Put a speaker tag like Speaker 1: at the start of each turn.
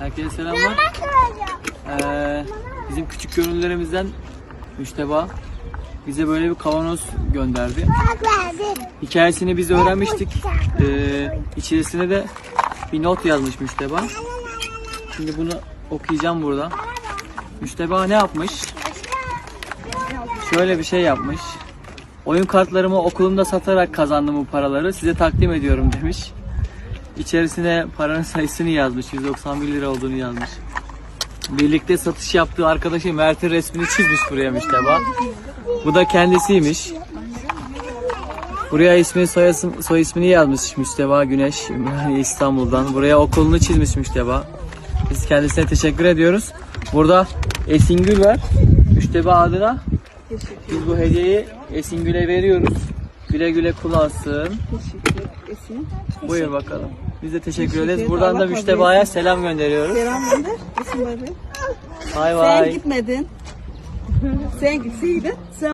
Speaker 1: Herkese selamlar. Ee, bizim küçük gönüllerimizden Müşteba bize böyle bir kavanoz gönderdi. Hikayesini biz öğrenmiştik. Ee, içerisine de bir not yazmış Müşteba. Şimdi bunu okuyacağım burada. Müşteba ne yapmış? Şöyle bir şey yapmış. Oyun kartlarımı okulumda satarak kazandım bu paraları. Size takdim ediyorum demiş. İçerisine paranın sayısını yazmış. 191 lira olduğunu yazmış. Birlikte satış yaptığı arkadaşı Mert'in resmini çizmiş buraya Müşteba. Bu da kendisiymiş. Buraya ismini soy, soy ismini yazmış Müşteba Güneş Ümraniye İstanbul'dan. Buraya okulunu çizmiş Müşteba. Biz kendisine teşekkür ediyoruz. Burada Esingül var. Müşteba adına. Biz bu hediyeyi Esingül'e veriyoruz. Güle güle kullansın.
Speaker 2: Teşekkür Esin.
Speaker 1: Buyur bakalım. Biz de teşekkür,
Speaker 2: Teşekkür
Speaker 1: ederiz. Buradan
Speaker 2: Allah
Speaker 1: da Müşteba'ya selam gönderiyoruz.
Speaker 2: Selam gönder. Bay bay. Sen gitmedin. Sen gitseydin. Sen